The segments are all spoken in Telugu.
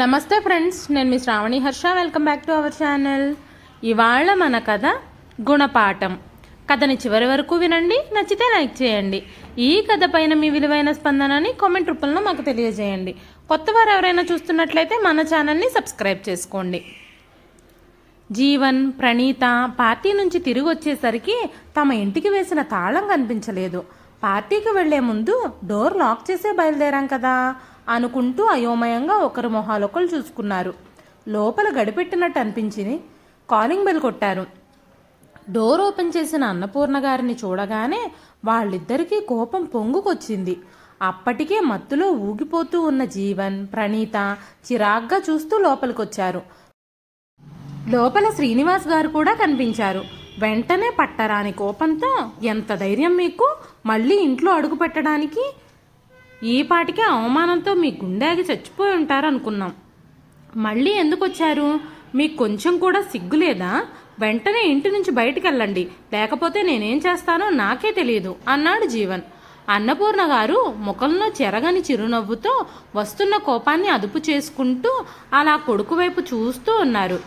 నమస్తే ఫ్రెండ్స్ నేను మీ Sravani Harsha. Welcome back to our channel ఇవాళ మన కథ గుణపాఠం. కథని చివరి వరకు వినండి నచ్చితే లైక్ చేయండి. ఈ కథ పైన మీ విలువైన స్పందనని కామెంట్ రూపంలో మాకు తెలియజేయండి. కొత్త వారు ఎవరైనా చూస్తున్నట్లయితే మన ఛానల్ని సబ్స్క్రైబ్ చేసుకోండి. జీవన్ ప్రణీత పార్టీ నుంచి తిరిగి వచ్చేసరికి తమ ఇంటికి వేసిన తాళం కనిపించలేదు. పార్టీకి వెళ్ళే ముందు డోర్ లాక్ చేసే బయలుదేరాం కదా. అనుకుంటూ అయోమయంగా ఒకరు మొహాలొకరు చూసుకున్నారు. లోపల గడిపెట్టినట్టు అనిపించింది కాలింగ్ బెల్ కొట్టారు. డోర్ ఓపెన్ చేసిన అన్నపూర్ణ గారిని చూడగానే వాళ్ళిద్దరికీ కోపం పొంగుకొచ్చింది. అప్పటికే మత్తులో ఊగిపోతూ ఉన్న జీవన్ ప్రణీత చిరాగ్గా చూస్తూ లోపలికొచ్చారు. లోపల శ్రీనివాస్ గారు కూడా కనిపించారు. వెంటనే పట్టరాని కోపంతో ఎంత ధైర్యం మీకు? మళ్ళీ ఇంట్లో అడుగు పెట్టడానికి ఈ పాటికే అవమానంతో మీ గుండెగి చచ్చిపోయి ఉంటారు అనుకున్నాం మళ్ళీ ఎందుకు వచ్చారు మీకు కొంచెం కూడా సిగ్గు లేదా? వెంటనే ఇంటి నుంచి బయటికి వెళ్ళండి లేకపోతే నేనేం చేస్తానో నాకే తెలియదు అన్నాడు జీవన్. అన్నపూర్ణ గారు ముఖంలో చెరగని చిరునవ్వుతో వస్తున్న కోపాన్ని అదుపు చేసుకుంటూ అలా కొడుకు వైపు చూస్తూ ఉన్నారు.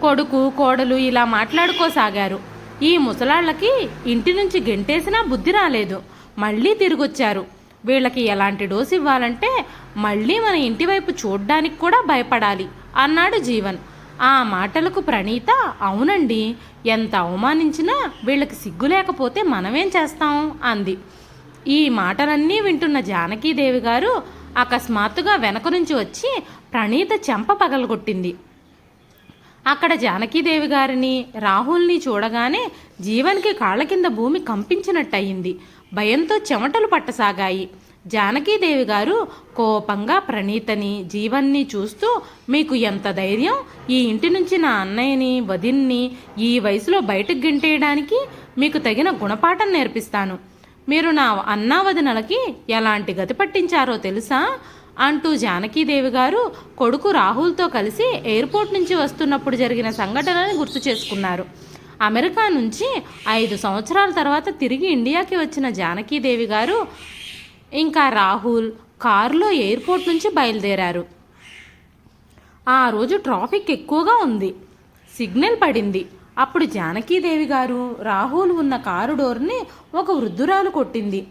కొడుకు కోడలు ఇలా మాట్లాడుకోసాగారు. ఈ ముసలాళ్ళకి ఇంటి నుంచి గెంటేసినా బుద్ధి రాలేదు. మళ్ళీ తిరిగొచ్చారు. వీళ్ళకి ఎలాంటి డోసు ఇవ్వాలంటే మళ్ళీ మన ఇంటి వైపు చూడ్డానికి కూడా భయపడాలి అన్నాడు జీవన్. ఆ మాటలకు ప్రణీత అవునండి ఎంత అవమానించినా వీళ్ళకి సిగ్గు లేకపోతే మనమేం చేస్తాం? అంది. ఈ మాటలన్నీ వింటున్న జానకీదేవి గారు అకస్మాత్తుగా వెనక నుంచి వచ్చి ప్రణీత చెంప పగలగొట్టింది. అక్కడ జానకీదేవి గారిని రాహుల్ని చూడగానే జీవన్కి కాళ్ళ కింద భూమి కంపించినట్టయింది. భయంతో చెమటలు పట్టసాగాయి. జానకీదేవి గారు కోపంగా ప్రణీతని జీవన్ని చూస్తూ మీకు ఎంత ధైర్యం? ఈ ఇంటి నుంచి నా అన్నయ్యని వదిన్ని ఈ వయసులో బయటకు గెంటేయడానికి మీకు తగిన గుణపాఠం నేర్పిస్తాను. మీరు నా అన్నా వదినలకి ఎలాంటి గతి పట్టించారో తెలుసా అంటూ జానకీదేవి గారు కొడుకు రాహుల్తో కలిసి ఎయిర్పోర్ట్ నుంచి వస్తున్నప్పుడు జరిగిన సంఘటనని గుర్తు చేసుకున్నారు. అమెరికా నుంచి ఐదు సంవత్సరాల తర్వాత తిరిగి ఇండియాకి వచ్చిన జానకీదేవి గారు ఇంకా రాహుల్ కారులో ఎయిర్పోర్ట్ నుంచి బయలుదేరారు. ఆ రోజు ట్రాఫిక్ ఎక్కువగా ఉంది. సిగ్నల్ పడింది. అప్పుడు జానకీదేవి గారు రాహుల్ ఉన్న కారు డోర్ని ఒక వృద్ధురాలు కొట్టింది.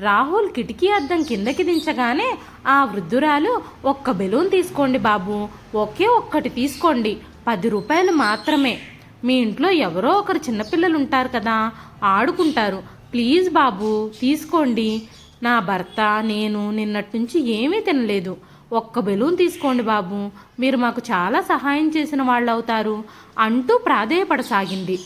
రాహుల్ కిటికీ అద్దం కిందకి దించగానే ఆ వృద్ధురాలు ఒక్క బెలూన్ తీసుకోండి బాబు ఒకే ఒక్కటి తీసుకోండి పది రూపాయలు మాత్రమే. మీ ఇంట్లో ఎవరో ఒకరు చిన్నపిల్లలు ఉంటారు కదా ఆడుకుంటారు. ప్లీజ్ బాబు తీసుకోండి. నా భర్త నేను నిన్నటి నుంచి ఏమీ తినలేదు. ఒక్క బెలూన్ తీసుకోండి బాబు. మీరు మాకు చాలా సహాయం చేసిన వాళ్ళు అవుతారు అంటూ ప్రాధేయపడసాగింది.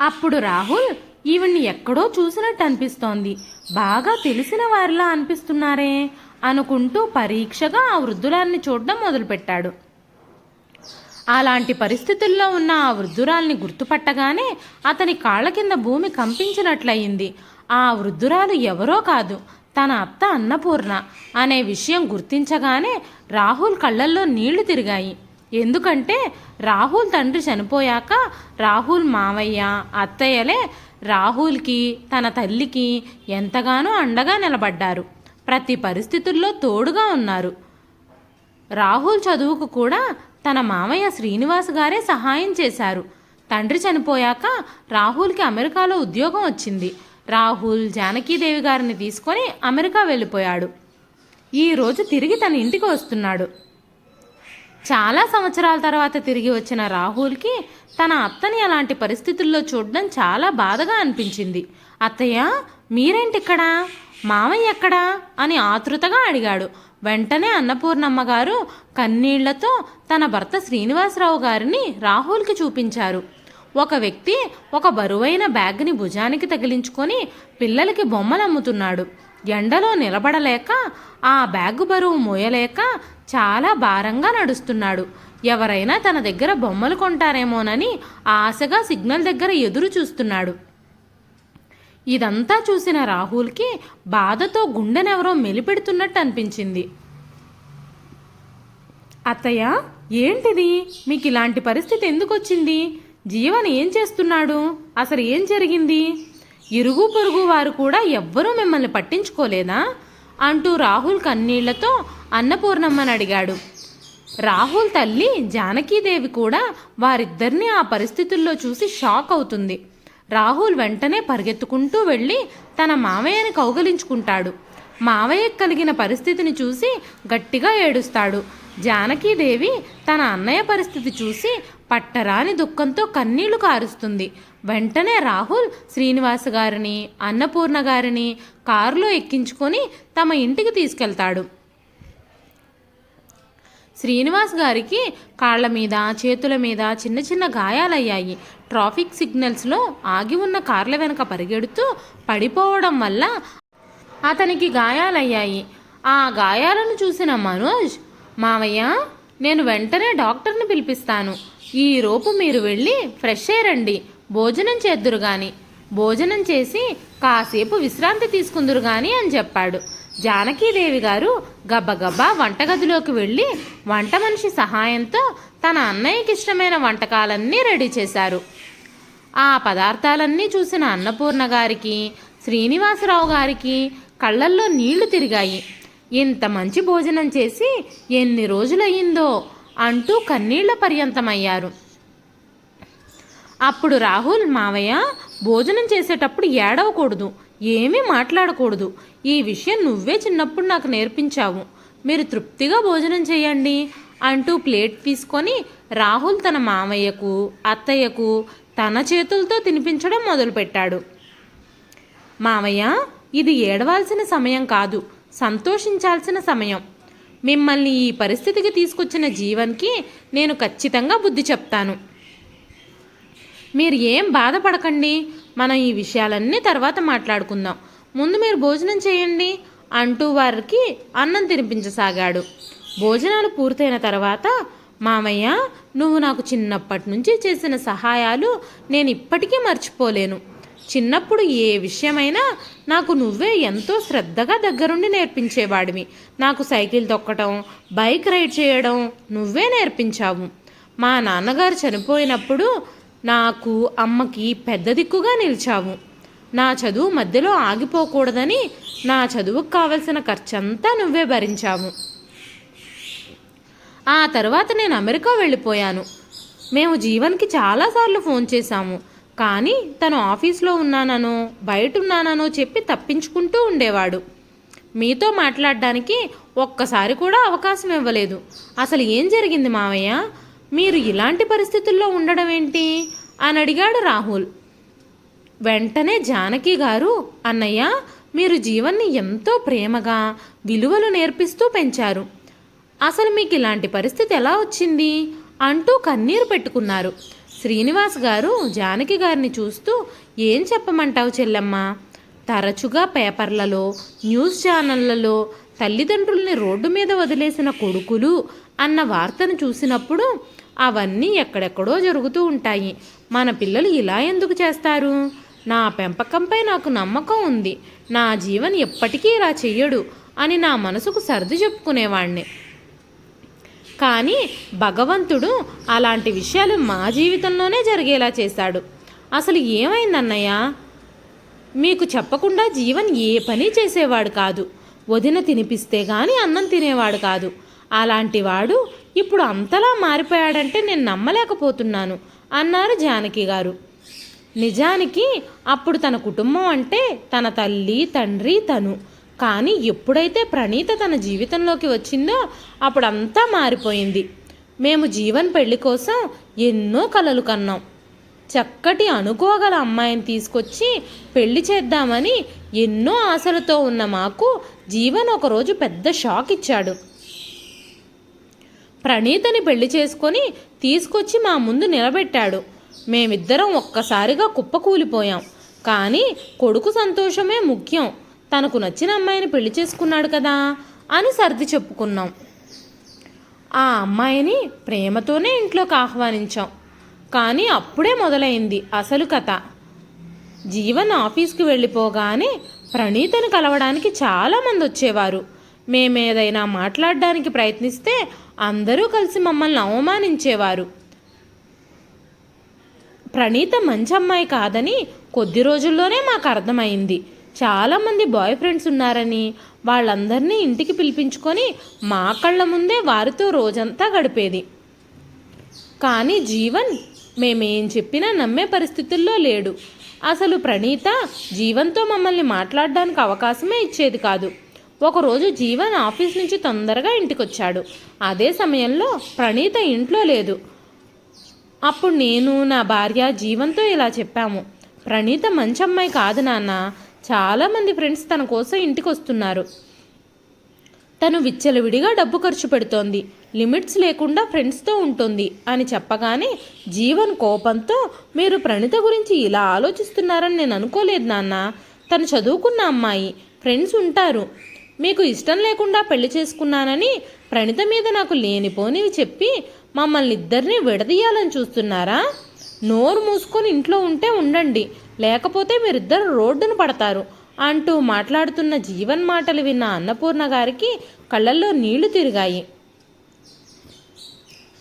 అప్పుడు రాహుల్ ఈవిడ్ని ఎక్కడో చూసినట్టు అనిపిస్తోంది. బాగా తెలిసిన వారిలా అనిపిస్తున్నారే అనుకుంటూ పరీక్షగా ఆ వృద్ధురాల్ని చూడడం మొదలుపెట్టాడు. అలాంటి పరిస్థితుల్లో ఉన్న ఆ వృద్ధురాల్ని గుర్తుపట్టగానే అతని కాళ్ళ కింద భూమి కంపించినట్లయింది. ఆ వృద్ధురాలు ఎవరో కాదు తన అత్త అన్నపూర్ణ అనే విషయం గుర్తించగానే రాహుల్ కళ్ళల్లో నీళ్ళు తిరిగాయి. ఎందుకంటే రాహుల్ తండ్రి చనిపోయాక రాహుల్ మావయ్య అత్తయ్యలే రాహుల్కి తన తల్లికి ఎంతగానో అండగా నిలబడ్డారు. ప్రతి పరిస్థితుల్లో తోడుగా ఉన్నారు. రాహుల్ చదువుకు కూడా తన మామయ్య శ్రీనివాస్ గారే సహాయం చేశారు. తండ్రి చనిపోయాక రాహుల్కి అమెరికాలో ఉద్యోగం వచ్చింది. రాహుల్ జానకీదేవి గారిని తీసుకొని అమెరికా వెళ్ళిపోయాడు. ఈరోజు తిరిగి తన ఇంటికి వస్తున్నాడు. చాలా సంవత్సరాల తర్వాత తిరిగి వచ్చిన రాహుల్కి తన అత్తని అలాంటి పరిస్థితుల్లో చూడడం చాలా బాధగా అనిపించింది. అత్తయ్య మీరేంటిక్కడా? మామయ్య ఎక్కడా? అని ఆతృతగా అడిగాడు. వెంటనే అన్నపూర్ణమ్మ గారు కన్నీళ్ళతో తన భర్త శ్రీనివాసరావు గారిని రాహుల్కి చూపించారు. ఒక వ్యక్తి ఒక బరువైన బ్యాగ్ని భుజానికి తగిలించుకొని పిల్లలకి బొమ్మలు అమ్ముతున్నాడు ఎండలో నిలబడలేక ఆ బ్యాగ్ బరువు మోయలేక చాలా భారంగా నడుస్తున్నాడు. ఎవరైనా తన దగ్గర బొమ్మలు కొంటారేమోనని ఆశగా సిగ్నల్ దగ్గర ఎదురు చూస్తున్నాడు ఇదంతా చూసిన రాహుల్కి బాధతో గుండెనెవరో మెలిపెడుతున్నట్టు అనిపించింది. అత్తయ్య ఏంటిది? మీకు ఇలాంటి పరిస్థితి ఎందుకు వచ్చింది జీవన్ ఏం చేస్తున్నాడు? అసలు ఏం జరిగింది? ఇరుగు పొరుగు వారు కూడా ఎవ్వరూ మిమ్మల్ని పట్టించుకోలేదా? అంటూ రాహుల్ కన్నీళ్ళతో అన్నపూర్ణమ్మని అడిగాడు. రాహుల్ తల్లి జానకీదేవి కూడా వారిద్దరిని ఆ పరిస్థితుల్లో చూసి షాక్ అవుతుంది. రాహుల్ వెంటనే పరిగెత్తుకుంటూ వెళ్ళి తన మావయ్యని కౌగలించుకుంటాడు. మావయ్య కలిగిన పరిస్థితిని చూసి గట్టిగా ఏడుస్తాడు. జానకీదేవి తన అన్నయ్య పరిస్థితి చూసి పట్టరాని దుఃఖంతో కన్నీళ్ళు కారుస్తుంది. వెంటనే రాహుల్ శ్రీనివాస్ గారిని అన్నపూర్ణ గారిని కారులో ఎక్కించుకొని తమ ఇంటికి తీసుకెళ్తాడు. శ్రీనివాస్ గారికి కాళ్ళ మీద చేతుల మీద చిన్న చిన్న గాయాలయ్యాయి. ట్రాఫిక్ సిగ్నల్స్లో ఆగి ఉన్న కార్ల వెనక పరిగెడుతూ పడిపోవడం వల్ల అతనికి గాయాలయ్యాయి. ఆ గాయాలను చూసిన మనోజ్ మావయ్య నేను వెంటనే డాక్టర్ని పిలిపిస్తాను. ఈ రోపు మీరు వెళ్ళి ఫ్రెష్ అయ్యండి. భోజనం చేద్దురు గాని భోజనం చేసి కాసేపు విశ్రాంతి తీసుకుందురు గాని అని చెప్పాడు. జానకీదేవి గారు గబగబా వంటగదిలోకి వెళ్ళి వంట మనిషి సహాయంతో తన అన్నయ్యకి ఇష్టమైన వంటకాలన్నీ రెడీ చేశారు. ఆ పదార్థాలన్నీ చూసిన అన్నపూర్ణ గారికి శ్రీనివాసరావు గారికి కళ్ళల్లో నీళ్ళు తిరిగాయి. ఇంత మంచి భోజనం చేసి ఎన్ని రోజులయ్యిందో అంటూ కన్నీళ్ళ పర్యంతమయ్యారు. అప్పుడు రాహుల్ మావయ్య భోజనం చేసేటప్పుడు ఏడవకూడదు. ఏమీ మాట్లాడకూడదు. ఈ విషయం నువ్వే చిన్నప్పుడు నాకు నేర్పించావు. మీరు తృప్తిగా భోజనం చేయండి అంటూ ప్లేట్ తీసుకొని రాహుల్ తన మామయ్యకు అత్తయ్యకు తన చేతులతో తినిపించడం మొదలుపెట్టాడు. మామయ్య ఇది ఏడవాల్సిన సమయం కాదు. సంతోషించాల్సిన సమయం. మిమ్మల్ని ఈ పరిస్థితికి తీసుకొచ్చిన జీవన్కి నేను ఖచ్చితంగా బుద్ధి చెప్తాను. మీరు ఏం బాధపడకండి. మనం ఈ విషయాలన్నీ తర్వాత మాట్లాడుకుందాం. ముందు మీరు భోజనం చేయండి అంటూ వారికి అన్నం తినిపించసాగాడు. భోజనాలు పూర్తయిన తర్వాత మామయ్య నువ్వు నాకు చిన్నప్పటి నుంచి చేసిన సహాయాలు నేను ఇప్పటికీ మర్చిపోలేను. చిన్నప్పుడు ఏ విషయమైనా నాకు నువ్వే ఎంతో శ్రద్ధగా దగ్గరుండి నేర్పించేవాడివి. నాకు సైకిల్ తొక్కటం బైక్ రైడ్ చేయడం నువ్వే నేర్పించావు. మా నాన్నగారు చనిపోయినప్పుడు నాకు అమ్మకి పెద్ద దిక్కుగా నిలిచావు. నా చదువు మధ్యలో ఆగిపోకూడదని నా చదువుకు కావలసిన ఖర్చంతా నువ్వే భరించావు. ఆ తర్వాత నేను అమెరికా వెళ్ళిపోయాను. మేము జీవన్కి చాలాసార్లు ఫోన్ చేశాము. కానీ తను ఆఫీస్లో ఉన్నాననో బయట ఉన్నాననో చెప్పి తప్పించుకుంటూ ఉండేవాడు. మీతో మాట్లాడడానికి ఒక్కసారి కూడా అవకాశం ఇవ్వలేదు. అసలు ఏం జరిగింది మావయ్య? మీరు ఇలాంటి పరిస్థితుల్లో ఉండడం ఏంటి? అని అడిగాడు రాహుల్. వెంటనే జానకి గారు అన్నయ్య మీరు జీవన్ని ఎంతో ప్రేమగా విలువలు నేర్పిస్తూ పెంచారు. అసలు మీకు ఇలాంటి పరిస్థితి ఎలా వచ్చింది? అంటూ కన్నీరు పెట్టుకున్నారు. శ్రీనివాస్ గారు జానకి గారిని చూస్తూ ఏం చెప్పమంటావు చెల్లెమ్మ? తరచుగా పేపర్లలో న్యూస్ ఛానళ్ళలో తల్లిదండ్రుల్ని రోడ్డు మీద వదిలేసిన కొడుకులు అన్న వార్తను చూసినప్పుడు అవన్నీ ఎక్కడెక్కడో జరుగుతూ ఉంటాయి. మన పిల్లలు ఇలా ఎందుకు చేస్తారు? నా పెంపకంపై నాకు నమ్మకం ఉంది. నా జీవన్ ఎప్పటికీ ఇలా చెయ్యడు అని నా మనసుకు సర్ది చెప్పుకునేవాణ్ణి. కానీ భగవంతుడు అలాంటి విషయాలు మా జీవితంలోనే జరిగేలా చేశాడు. అసలు ఏమైందన్నయ్య? మీకు చెప్పకుండా జీవన్ ఏ పని చేసేవాడు కాదు. వదిన తినిపిస్తే కానీ అన్నం తినేవాడు కాదు. అలాంటి వాడు ఇప్పుడు అంతలా మారిపోయాడంటే నేను నమ్మలేకపోతున్నాను అన్నారు జానకి గారు. నిజానికి అప్పుడు తన కుటుంబం అంటే తన తల్లి తండ్రి తను. కానీ ఎప్పుడైతే ప్రణీత తన జీవితంలోకి వచ్చిందో అప్పుడు అంతా మారిపోయింది. మేము జీవన్ పెళ్ళి కోసం ఎన్నో కలలు కన్నాం. చక్కటి అనుకోగల అమ్మాయిని తీసుకొచ్చి పెళ్ళి చేద్దామని ఎన్నో ఆశలతో ఉన్న మాకు జీవన్ ఒకరోజు పెద్ద షాక్ ఇచ్చాడు. ప్రణీతని పెళ్ళి చేసుకొని తీసుకొచ్చి మా ముందు నిలబెట్టాడు. మేమిద్దరం ఒక్కసారిగా కుప్పకూలిపోయాం. కానీ కొడుకు సంతోషమే ముఖ్యం. తనకు నచ్చిన అమ్మాయిని పెళ్ళి చేసుకున్నాడు కదా అని సర్ది చెప్పుకున్నాం. ఆ అమ్మాయిని ప్రేమతోనే ఇంట్లోకి ఆహ్వానించాం. కానీ అప్పుడే మొదలైంది అసలు కథ. జీవన్ ఆఫీస్కి వెళ్ళిపోగానే ప్రణీతను కలవడానికి చాలామంది వచ్చేవారు మేమేదైనా మాట్లాడడానికి ప్రయత్నిస్తే అందరూ కలిసి మమ్మల్ని అవమానించేవారు. ప్రణీత మంచి అమ్మాయి కాదని కొద్ది రోజుల్లోనే మాకు అర్థమైంది. చాలామంది బాయ్ ఫ్రెండ్స్ ఉన్నారని వాళ్ళందరినీ ఇంటికి పిలిపించుకొని మా కళ్ళ ముందే వారితో రోజంతా గడిపేది. కానీ జీవన్ మేమేం చెప్పినా నమ్మే పరిస్థితుల్లో లేడు. అసలు ప్రణీత జీవన్తో మమ్మల్ని మాట్లాడడానికి అవకాశమే ఇచ్చేది కాదు. ఒకరోజు జీవన్ ఆఫీస్ నుంచి తొందరగా ఇంటికొచ్చాడు. అదే సమయంలో ప్రణీత ఇంట్లో లేదు. అప్పుడు నేను నా భార్య జీవంతో ఇలా చెప్పాము. ప్రణీత మంచి అమ్మాయి కాదు నాన్న. చాలామంది ఫ్రెండ్స్ తన కోసం ఇంటికి వస్తున్నారు తను విచ్చలవిడిగా డబ్బు ఖర్చు పెడుతోంది. లిమిట్స్ లేకుండా ఫ్రెండ్స్తో ఉంటుంది అని చెప్పగానే జీవన్ కోపంతో మీరు ప్రణీత గురించి ఇలా ఆలోచిస్తున్నారని నేను అనుకోలేదు నాన్న. తను చదువుకున్న అమ్మాయి. ఫ్రెండ్స్ ఉంటారు. మీకు ఇష్టం లేకుండా పెళ్ళి చేసుకున్నానని ప్రణిత మీద నాకు లేనిపోనివి చెప్పి మమ్మల్ని ఇద్దరిని విడదీయాలని చూస్తున్నారా? నోరు మూసుకొని ఇంట్లో ఉంటే ఉండండి లేకపోతే మీరిద్దరు రోడ్డును పడతారు అంటూ మాట్లాడుతున్న జీవన్ మాటలు విన్న అన్నపూర్ణ గారికి కళ్ళల్లో నీళ్ళు తిరిగాయి.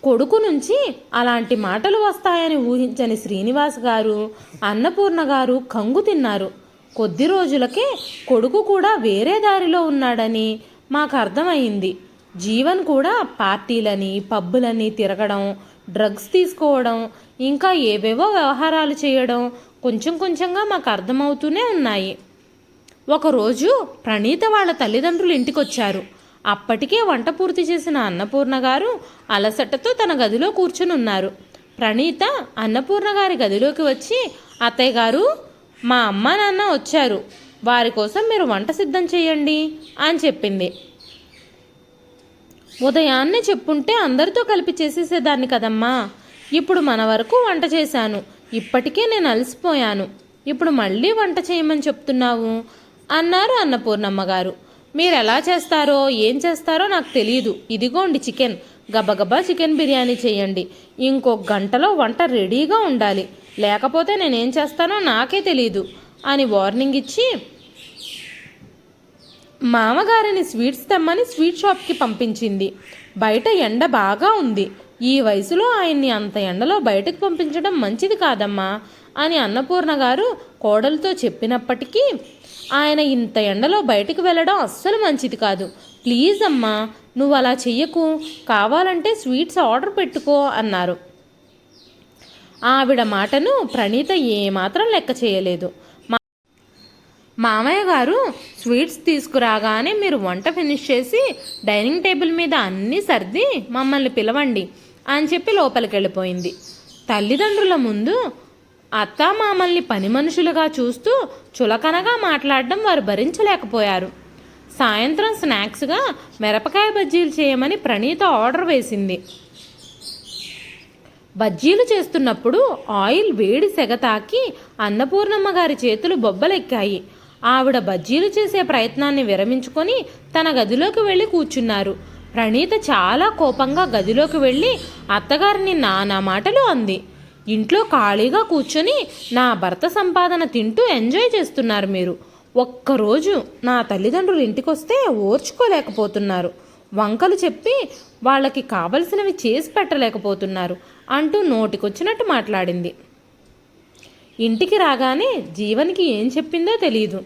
కొడుకు నుంచి అలాంటి మాటలు వస్తాయని ఊహించని శ్రీనివాస్ గారు అన్నపూర్ణ గారు కంగు తిన్నారు. కొద్ది రోజులకే కొడుకు కూడా వేరే దారిలో ఉన్నాడని మాకు అర్థమైంది. జీవన్ కూడా పార్టీలని పబ్బులని తిరగడం డ్రగ్స్ తీసుకోవడం ఇంకా ఏవేవో వ్యవహారాలు చేయడం కొంచెం కొంచెంగా మాకు అర్థమవుతూనే ఉన్నాయి. ఒకరోజు ప్రణీత వాళ్ళ తల్లిదండ్రులు ఇంటికొచ్చారు. అప్పటికే వంట పూర్తి చేసిన అన్నపూర్ణ గారు అలసటతో తన గదిలో కూర్చుని ఉన్నారు ప్రణీత అన్నపూర్ణ గారి గదిలోకి వచ్చి అత్తయ్య గారు మా అమ్మ నాన్న వచ్చారు. వారి కోసం మీరు వంట సిద్ధం చేయండి అని చెప్పింది. ఉదయాన్నే చెప్పుంటే అందరితో కలిపి చేసేసేదాన్ని కదమ్మా. ఇప్పుడు మన వరకు వంట చేశాను. ఇప్పటికే నేను అలసిపోయాను. ఇప్పుడు మళ్ళీ వంట చేయమని చెప్తున్నావు? అన్నారు అన్నపూర్ణమ్మ గారు. మీరు ఎలా చేస్తారో ఏం చేస్తారో నాకు తెలియదు ఇదిగోండి చికెన్. గబగబా చికెన్ బిర్యానీ చేయండి. ఇంకో గంటలో వంట రెడీగా ఉండాలి. లేకపోతే నేనేం చేస్తానో నాకే తెలియదు అని వార్నింగ్ ఇచ్చి మామగారిని స్వీట్స్ తెమ్మని స్వీట్ షాప్కి పంపించింది. బయట ఎండ బాగా ఉంది. ఈ వయసులో ఆయన్ని అంత ఎండలో బయటకు పంపించడం మంచిది కాదమ్మా అని అన్నపూర్ణ గారు కోడలతో చెప్పినప్పటికీ ఆయన ఇంత ఎండలో బయటకు వెళ్ళడం అస్సలు మంచిది కాదు. ప్లీజ్ అమ్మా నువ్వు అలా చెయ్యకు. కావాలంటే స్వీట్స్ ఆర్డర్ పెట్టుకో అన్నారు. ఆవిడ మాటను ప్రణీత ఏమాత్రం లెక్క చేయలేదు. మా- మామయ్య గారు స్వీట్స్ తీసుకురాగానే మీరు వంట ఫినిష్ చేసి డైనింగ్ టేబుల్ మీద అన్నీ సర్ది మమ్మల్ని పిలవండి అని చెప్పి లోపలికి వెళ్ళిపోయింది తల్లిదండ్రుల ముందు అత్త మామల్ని పని మనుషులుగా చూస్తూ చులకనగా మాట్లాడడం వారు భరించలేకపోయారు. సాయంత్రం స్నాక్స్గా మిరపకాయ బజ్జీలు చేయమని ప్రణీత ఆర్డర్ వేసింది. బజ్జీలు చేస్తున్నప్పుడు ఆయిల్ వేడి సెగ తాకి అన్నపూర్ణమ్మ గారి చేతులు బొబ్బలెక్కాయి. ఆవిడ బజ్జీలు చేసే ప్రయత్నాన్ని విరమించుకొని తన గదిలోకి వెళ్ళి కూర్చున్నారు. ప్రణీత చాలా కోపంగా గదిలోకి వెళ్ళి అత్తగారిని నానా మాటలు అంది. ఇంట్లో ఖాళీగా కూర్చొని నా భర్త సంపాదన తింటూ ఎంజాయ్ చేస్తున్నారు మీరు. ఒక్కరోజు నా తల్లిదండ్రులు ఇంటికొస్తే ఓర్చుకోలేకపోతున్నారు. వంకలు చెప్పి వాళ్ళకి కావలసినవి చేసి పెట్టలేకపోతున్నారు. అంటూ నోటికొచ్చినట్టు మాట్లాడింది. ఇంటికి రాగానే జీవన్కి ఏం చెప్పిందో తెలియదు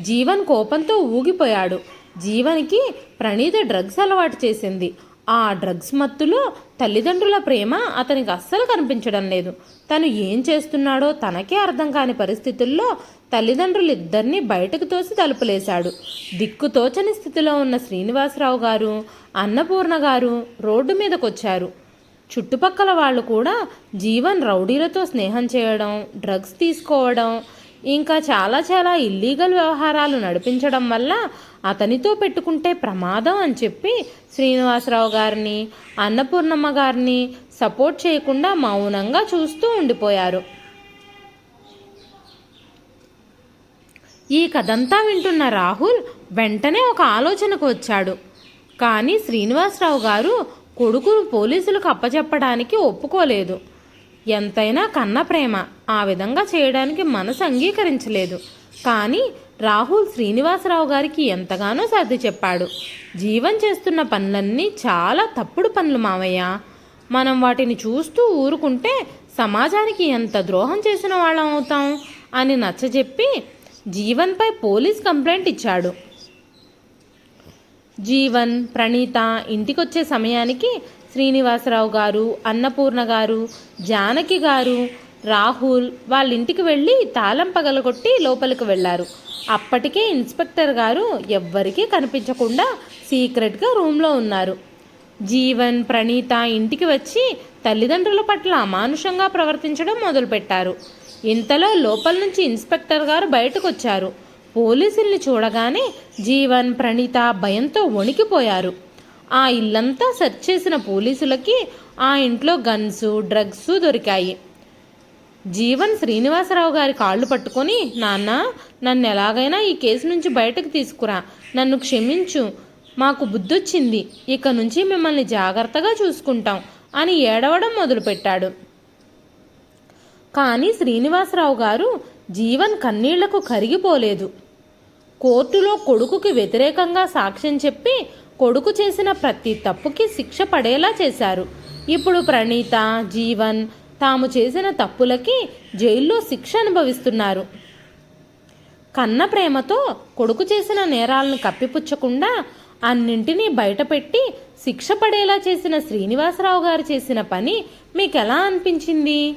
జీవన్ కోపంతో ఊగిపోయాడు. జీవన్కి ప్రణీత డ్రగ్స్ అలవాటు చేసింది. ఆ డ్రగ్స్ మత్తులో తల్లిదండ్రుల ప్రేమ అతనికి అస్సలు కనిపించడం లేదు. తను ఏం చేస్తున్నాడో తనకే అర్థం కాని పరిస్థితుల్లో తల్లిదండ్రులు ఇద్దరిని బయటకు తోసి తలుపులేశాడు. దిక్కుతోచని స్థితిలో ఉన్న శ్రీనివాసరావు గారు అన్నపూర్ణ గారు రోడ్డు మీదకొచ్చారు. చుట్టుపక్కల వాళ్ళు కూడా జీవన్ రౌడీలతో స్నేహం చేయడం డ్రగ్స్ తీసుకోవడం ఇంకా చాలా చాలా ఇల్లీగల్ వ్యవహారాలు నడిపించడం వల్ల అతనితో పెట్టుకుంటే ప్రమాదం అని చెప్పి శ్రీనివాసరావు గారిని అన్నపూర్ణమ్మ గారిని సపోర్ట్ చేయకుండా మౌనంగా చూస్తూ ఉండిపోయారు. ఈ కథంతా వింటున్న రాహుల్ వెంటనే ఒక ఆలోచనకు వచ్చాడు. కానీ శ్రీనివాసరావు గారు కొడుకును పోలీసులకు అప్పచెప్పడానికి ఒప్పుకోలేదు. ఎంతైనా కన్న ప్రేమ. ఆ విధంగా చేయడానికి మనసు అంగీకరించలేదు. కానీ రాహుల్ శ్రీనివాసరావు గారికి ఎంతగానో సర్ది చెప్పాడు. జీవన్ చేస్తున్న పనులన్నీ చాలా తప్పుడు పనులు మావయ్య. మనం వాటిని చూస్తూ ఊరుకుంటే సమాజానికి ఎంత ద్రోహం చేసిన వాళ్ళం అవుతాం అని నచ్చజెప్పి జీవన్పై పోలీస్ కంప్లైంట్ ఇచ్చాడు. జీవన్ ప్రణీత ఇంటికొచ్చే సమయానికి శ్రీనివాసరావు గారు అన్నపూర్ణ గారు జానకి గారు రాహుల్ వాళ్ళ ఇంటికి వెళ్ళి తాళం పగలగొట్టి లోపలికి వెళ్ళారు. అప్పటికే ఇన్స్పెక్టర్ గారు ఎవ్వరికీ కనిపించకుండా సీక్రెట్గా రూమ్లో ఉన్నారు. జీవన్ ప్రణీత ఇంటికి వచ్చి తల్లిదండ్రుల పట్ల అమానుషంగా ప్రవర్తించడం మొదలుపెట్టారు. ఇంతలో లోపల నుంచి ఇన్స్పెక్టర్ గారు బయటకు వచ్చారు పోలీసుల్ని చూడగానే జీవన్ ప్రణీత భయంతో వణికిపోయారు. ఆ ఇల్లంతా సెర్చ్ చేసిన పోలీసులకి ఆ ఇంట్లో గన్స్ డ్రగ్స్ దొరికాయి. జీవన్ శ్రీనివాసరావు గారి కాళ్ళు పట్టుకొని నాన్న నన్ను ఎలాగైనా ఈ కేసు నుంచి బయటకు తీసుకురా. నన్ను క్షమించు. మాకు బుద్ధొచ్చింది. ఇక నుంచి మిమ్మల్ని జాగ్రత్తగా చూసుకుంటాం అని ఏడవడం మొదలుపెట్టాడు. కానీ శ్రీనివాసరావు గారు జీవన్ కన్నీళ్ళకు కరిగిపోలేదు. కోర్టులో కొడుకుకి వ్యతిరేకంగా సాక్ష్యం చెప్పి కొడుకు చేసిన ప్రతి తప్పుకి శిక్ష పడేలా చేశారు. ఇప్పుడు ప్రణీత జీవన్ తాము చేసిన తప్పులకి జైల్లో శిక్ష అనుభవిస్తున్నారు. కన్న ప్రేమతో కొడుకు చేసిన నేరాలను కప్పిపుచ్చకుండా అన్నింటినీ బయటపెట్టి శిక్ష పడేలా చేసిన శ్రీనివాసరావు గారు చేసిన పని మీకు ఎలా అనిపించింది?